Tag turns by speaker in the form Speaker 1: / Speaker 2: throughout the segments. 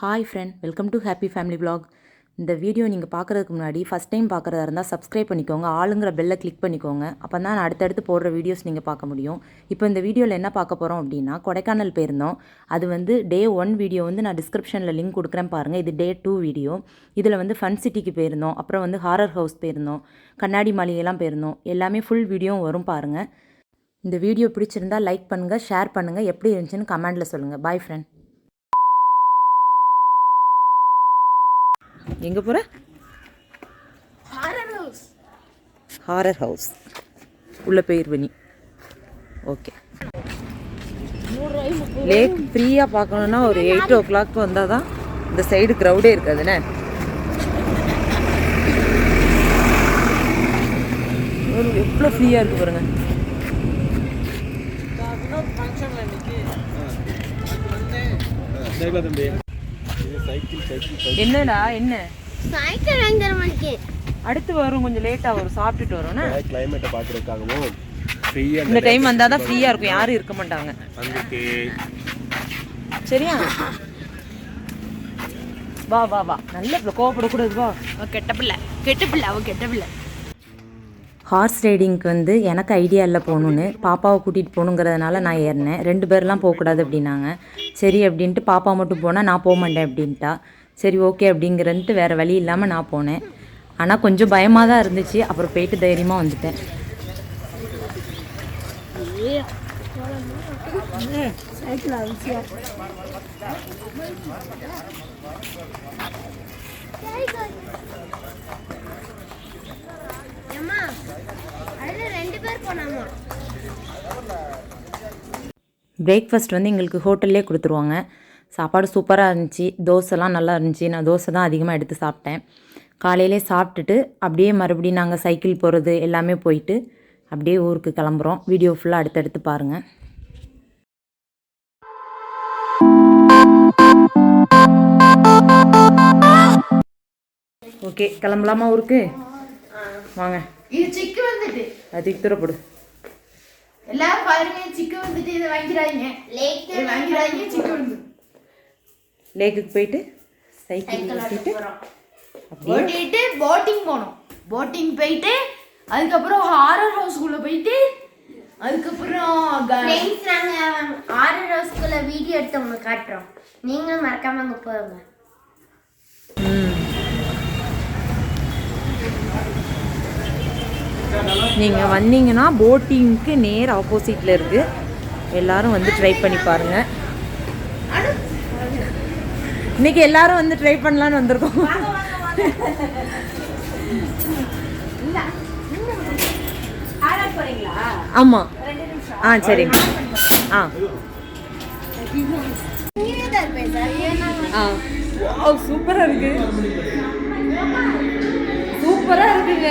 Speaker 1: Hi friend welcome to happy family vlog. இந்த video நீங்கள் பார்க்குறதுக்கு முன்னாடி ஃபஸ்ட் டைம் பார்க்குறதா இருந்தால் சப்ஸ்கிரைப் பண்ணிக்கோங்க ஆளுங்கிற பெல்லை கிளிக் பண்ணிக்கோங்க. அப்போ தான் நான் அடுத்தடுத்து போடுற வீடியோஸ் நீங்கள் பார்க்க முடியும். இப்போ இந்த வீடியோவில் என்ன பார்க்க போகிறோம் அப்படின்னா கொடைக்கானல் போயிருந்தோம். அது வந்து டே ஒன் வீடியோ வந்து நான் டிஸ்கிரிப்ஷனில் லிங்க் கொடுக்குறேன் பாருங்கள் இது டே டூ வீடியோ இதில் வந்து ஃபன் சிட்டிக்கு போயிருந்தோம். அப்புறம் வந்து ஹாரர் ஹவுஸ் போயிருந்தோம். கண்ணாடி மாளிகைலாம் போயிருந்தோம். எல்லாமே ஃபுல் வீடியோவும் வரும் பாருங்கள் இந்த வீடியோ பிடிச்சிருந்தா லைக் பண்ணுங்கள் ஷேர் பண்ணுங்கள் எப்படி இருந்துச்சுன்னு கமெண்டில் சொல்லுங்கள் பாய் ஃப்ரெண்ட் எங்கே போகிற ஹாரர் ஹவுஸ் உள்ள போயிருவனி ஓகே லேக் ஃப்ரீயாக பார்க்கணுன்னா ஒரு எயிட் ஓ கிளாக் வந்தால் தான் இந்த சைடு க்ரௌடே இருக்காதுண்ணே ஒரு எவ்வளோ ஃப்ரீயாக இருக்கு பாருங்க. என்னடா என்ன?
Speaker 2: சைக்கிள் வாங்கி தர மாட்டேன்.
Speaker 1: அடுத்து வரும் கொஞ்சம் லேட்டாக வரும் சாப்பிட்டுட்டு வரும்ண்ணே
Speaker 3: கிளைமேட்டை பார்க்குறதுக்காகவும் ஃப்ரீயாக
Speaker 1: இந்த டைம் வந்தால் தான் ஃப்ரீயாக இருக்கும் யாரும் இருக்க மாட்டாங்க. சரியா? வா வா வா. நல்ல பிள்ளை கோவப்படக்கூடாது வா.
Speaker 2: கெட்ட பிள்ளை. கெட்ட பிள்ளை அவ கெட்ட பிள்ளை.
Speaker 1: ஹார்ஸ் ரைடிங்க்கு வந்து எனக்கு ஐடியா இல்லை போகணுன்னு பாப்பாவை கூட்டிகிட்டு போகணுங்கிறதுனால நான் ஏறினேன். ரெண்டு பேர்லாம் போகக்கூடாது அப்படின்னாங்க. சரி அப்படின்ட்டு பாப்பா மட்டும் போனால் நான் போக மாட்டேன் அப்படின்ட்டா. சரி ஓகே அப்படிங்கிறன்ட்டு வேறு வழி இல்லாமல் நான் போனேன். ஆனால் கொஞ்சம் பயமாக தான் இருந்துச்சு. அப்புறம் போயிட்டு தைரியமாக வந்துட்டேன்.
Speaker 2: சைக்கிள்
Speaker 1: பிரேக்ஃபாஸ்ட் வந்து எங்களுக்கு ஹோட்டல்லே கொடுத்துருவாங்க. சாப்பாடு சூப்பராக இருந்துச்சு. தோசைலாம் நல்லா இருந்துச்சு. நான் தோசை தான் அதிகமாக எடுத்து சாப்பிட்டேன். காலையிலே சாப்பிட்டுட்டு அப்படியே மறுபடியும் நாங்கள் சைக்கிள் போகிறது எல்லாமே போயிட்டு அப்படியே ஊருக்கு கிளம்புறோம். வீடியோ ஃபுல்லாக அடுத்தடுத்து பாருங்கள் ஓகே கிளம்பலாமா ஊருக்கு? வாங்க.
Speaker 2: இது சிக்கு வந்துட்டு.
Speaker 1: அதுக்கு தூரப்படு
Speaker 2: எல்லாரும் பாருங்க சிக்கு வந்துட்டு இதை வாங்கிடாதீங்க. இதை வாங்கிடாதீங்க சிக்கு வந்து.
Speaker 1: லேக்குக்கு போயிட்டு சைக்கிள் ஓட்டிட்டு
Speaker 2: ஓட்டிட்டு போட்டிங் போனோம் போட்டிங் போயிட்டு அதுக்கப்புறம் ஹாரர் ஹவுஸ்குள்ள போயிட்டு அதுக்கப்புறம்
Speaker 4: ஃப்ரெண்ட்ஸ் நாங்கள் ஆறு ரோஸ்குள்ள வீடியோ எடுத்து உங்களுக்கு காட்டுறோம். நீங்களும் மறக்காம அங்கே போங்க.
Speaker 1: நீங்கள் வந்தீங்கன்னா போட்டிங்க்கு நேர் ஆப்போசிட்டில் இருக்குது எல்லாரும் வந்து ட்ரை பண்ணி பாருங்கள் இன்னைக்கு எல்லாரும் வந்து ட்ரை பண்ணலான்னு வந்திருக்கோம். ஆமாம் ஆ சரிங்க ஆ. ஆ. சூப்பராக இருக்கு. சூப்பராக இருக்குங்க.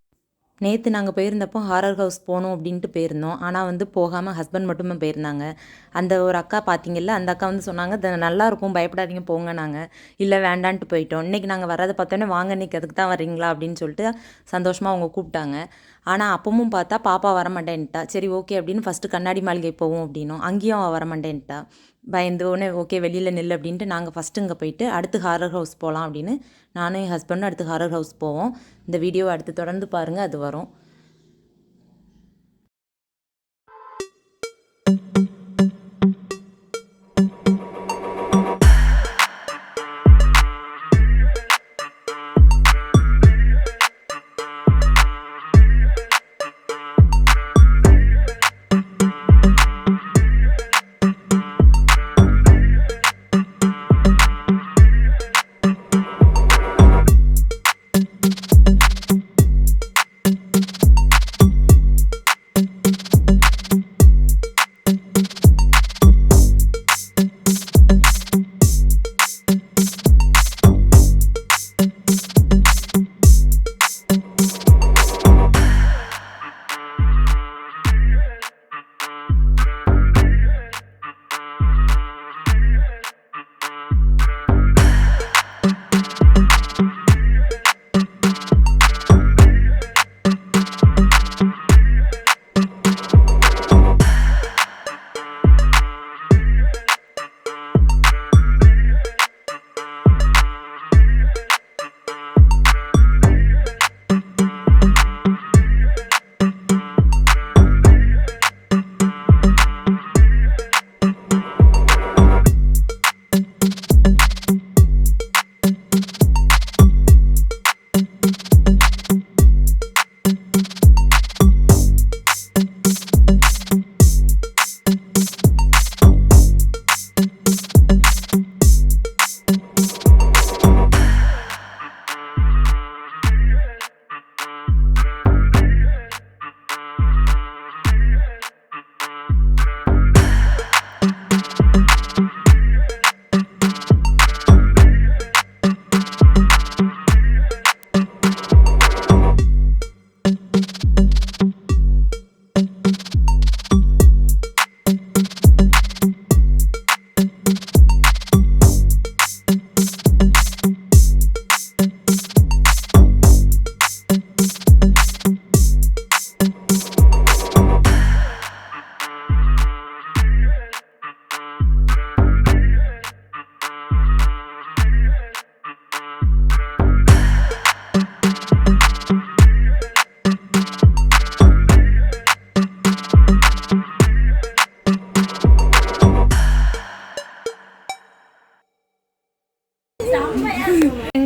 Speaker 1: நேற்று நாங்கள் போயிருந்தப்போ ஹாரர் ஹவுஸ் போகணும் அப்படின்ட்டு போயிருந்தோம். ஆனால் வந்து போகாமல் ஹஸ்பண்ட் மட்டுமே போயிருந்தாங்க. அந்த ஒரு அக்கா பார்த்தீங்கல்ல அந்த அக்கா வந்து சொன்னாங்க "இது நல்லா இருக்கும் பயப்படாதீங்க போங்க நாங்கள் இல்லை வேண்டான்ட்டு போயிட்டோம். இன்றைக்கி நாங்கள் வரதை பார்த்தோன்னே வாங்க இன்னைக்கு அதுக்கு தான் வர்றீங்களா? அப்படின்னு சொல்லிட்டு சந்தோஷமாக அவங்க கூப்பிட்டாங்க. ஆனால் அப்பவும் பார்த்தா பாப்பா வரமாட்டேன்ட்டா. சரி ஓகே அப்படின்னு ஃபஸ்ட்டு கண்ணாடி மாளிகை போவோம் அப்படின்னும். அங்கேயும் அவள் வரமாட்டேன்ட்டா. பயந்து உடனே ஓகே வெளியில் நெல் அப்படின்ட்டு நாங்கள் ஃபஸ்ட்டு இங்கே போயிட்டு அடுத்து ஹாரர் ஹவுஸ் போகலாம் அப்படின்னு நானும் என் ஹஸ்பண்டும் அடுத்து ஹாரர் ஹவுஸ் போவோம். இந்த வீடியோவை அடுத்து தொடர்ந்து பாருங்கள் அது வரும்.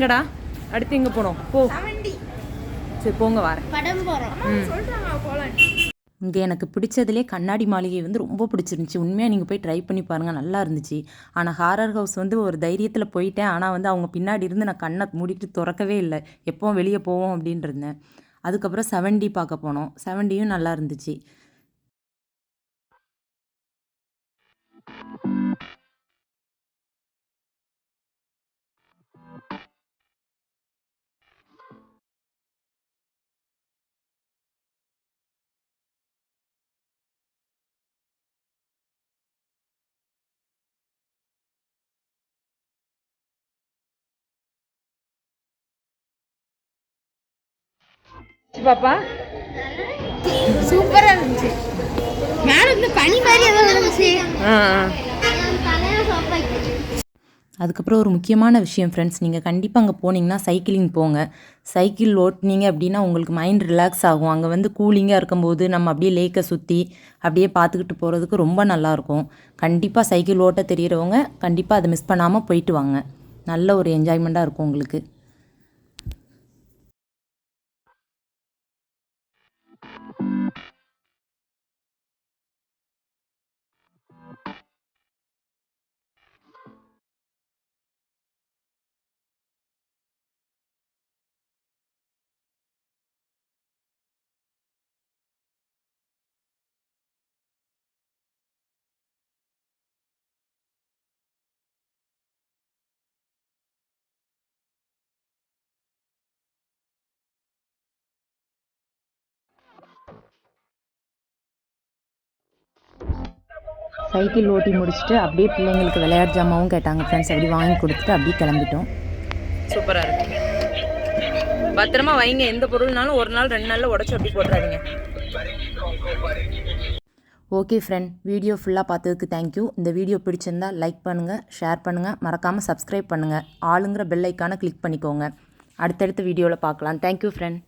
Speaker 1: எங்கடா? அடுத்து எங்கே போகணும் போ. சரி போங்க வரேன்.
Speaker 4: படம் போகிறோம்
Speaker 1: இங்கே எனக்கு பிடிச்சதுலே கண்ணாடி மாளிகை வந்து ரொம்ப பிடிச்சிருந்துச்சி. உண்மையாக நீங்கள் போய் ட்ரை பண்ணி பாருங்கள் நல்லா இருந்துச்சு. ஆனால் ஹாரர் ஹவுஸ் வந்து ஒரு தைரியத்தில் போயிட்டேன். ஆனால் வந்து அவங்க பின்னாடி இருந்து நான் கண்ணை மூடிட்டு திறக்கவே இல்லை. எப்போ வெளியே போவோம் அப்படின்னு இருந்தேன். அதுக்கப்புறம் செவன்டி பார்க்க போனோம். செவன்டியும் நல்லா இருந்துச்சு. பாப்பா.
Speaker 2: சூப்பரா இருந்துச்சு. மேல இருந்து பனி மாதிரி ஏதோ இருந்துச்சு.
Speaker 1: அதுக்கப்புறம் ஒரு முக்கியமான விஷயம் ஃப்ரெண்ட்ஸ் நீங்கள் கண்டிப்பாக அங்கே போனீங்கன்னா சைக்கிளிங் போங்க. சைக்கிள் ஓட்டுனீங்க அப்படின்னா உங்களுக்கு மைண்ட் ரிலாக்ஸ் ஆகும். அங்கே வந்து கூலிங்காக இருக்கும்போது நம்ம அப்படியே லேக்கை சுற்றி அப்படியே பார்த்துக்கிட்டு போகிறதுக்கு ரொம்ப நல்லாயிருக்கும் கண்டிப்பாக சைக்கிள் ஓட்ட தெரிகிறவங்க கண்டிப்பாக அதை மிஸ் பண்ணாமல் போயிட்டு வாங்க. நல்ல ஒரு என்ஜாய்மெண்ட்டாக இருக்கும் உங்களுக்கு. சைக்கிள் ஓட்டி முடிச்சுட்டு அப்படியே பிள்ளைங்களுக்கு விளையாட்டு ஜாமாவும் கேட்டாங்க ஃப்ரெண்ட்ஸ் அப்படி வாங்கி கொடுத்துட்டு அப்படியே கிளம்பிட்டோம். சூப்பராக இருக்கு பத்திரமா வைங்க எந்த பொருள்னாலும் ஒரு நாள் ரெண்டு நாளில் உடச்சி அப்படி போட்டுறாதீங்க. ஓகே ஃப்ரெண்ட் வீடியோ ஃபுல்லாக பார்த்ததுக்கு தேங்க்யூ இந்த வீடியோ பிடிச்சிருந்தா லைக் பண்ணுங்கள் ஷேர் பண்ணுங்கள் மறக்காமல் சப்ஸ்கிரைப் பண்ணுங்கள் ஆளுங்கிற பெல் ஐக்கானை கிளிக் பண்ணிக்கோங்க. அடுத்தடுத்த வீடியோவில் பார்க்கலாம். Thank you friend